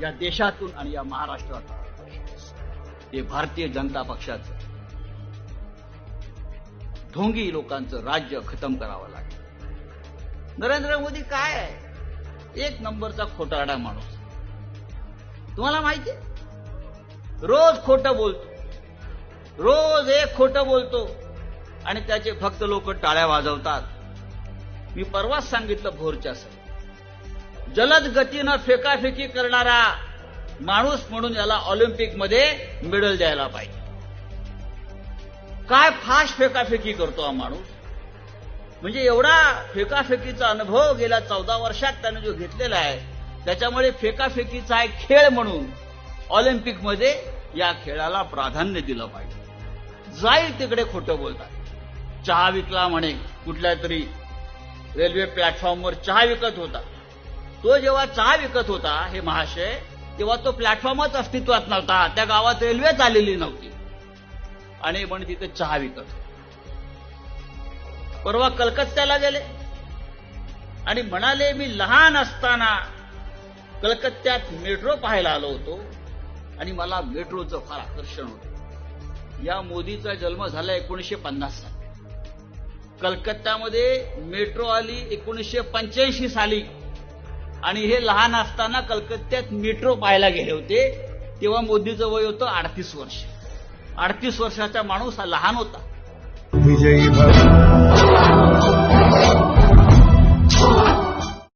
या देशातून आणि या महाराष्ट्रातून. हे भारतीय जनता पक्षाचं ढोंगी लोकांचं राज्य खतम करावं लागेल. नरेंद्र मोदी काय आहे? एक नंबरचा खोटारडा माणूस. तुम्हाला माहिती रोज खोटं बोलतो. रोज एक खोटं बोलतो. आणि त्याचे फक्त लोक टाळ्या वाजवतात. मी परवाच सांगितलं भोरच्या सर जलद गतीनं फेकाफेकी करणारा माणूस म्हणून याला ऑलिम्पिकमध्ये मेडल द्यायला पाहिजे. काय फास्ट फेकाफेकी करतो हा माणूस? म्हणजे एवढा फेकाफेकीचा अनुभव गेल्या चौदा वर्षात त्याने जो घेतलेला आहे त्याच्यामुळे फेकाफेकीचा एक खेळ म्हणून ऑलिम्पिकमध्ये या खेळाला प्राधान्य दिलं पाहिजे. जाईल तिकडे खोटं बोलतात. चहा विकला म्हणे कुठल्या तरी रेल्वे प्लॅटफॉर्मवर चहा विकत होता. तो जेव्हा चहा विकत होता हे महाशय तेव्हा तो प्लॅटफॉर्मच अस्तित्वात नव्हता. त्या गावात रेल्वेच आलेली नव्हती. आणि म्हणे तिथे चहा विकत होता. परवा कलकत्त्याला गेले. आणि म्हणाले मी लहान असताना कलकत्त्यात मेट्रो पाहायला आलो होतो आणि मला मेट्रोचं फार आकर्षण होतं. या मोदीचा जन्म झाला एकोणीसशे पन्नास साली. कलकत्त्यामध्ये मेट्रो आली एकोणीसशे पंच्याऐंशी साली. आणि हे लहान असताना कलकत्त्यात मेट्रो पाहायला गेले होते. तेव्हा मोदीचं वय होतं अडतीस वर्ष. अडतीस वर्षाचा माणूस हा लहान होता. विजयी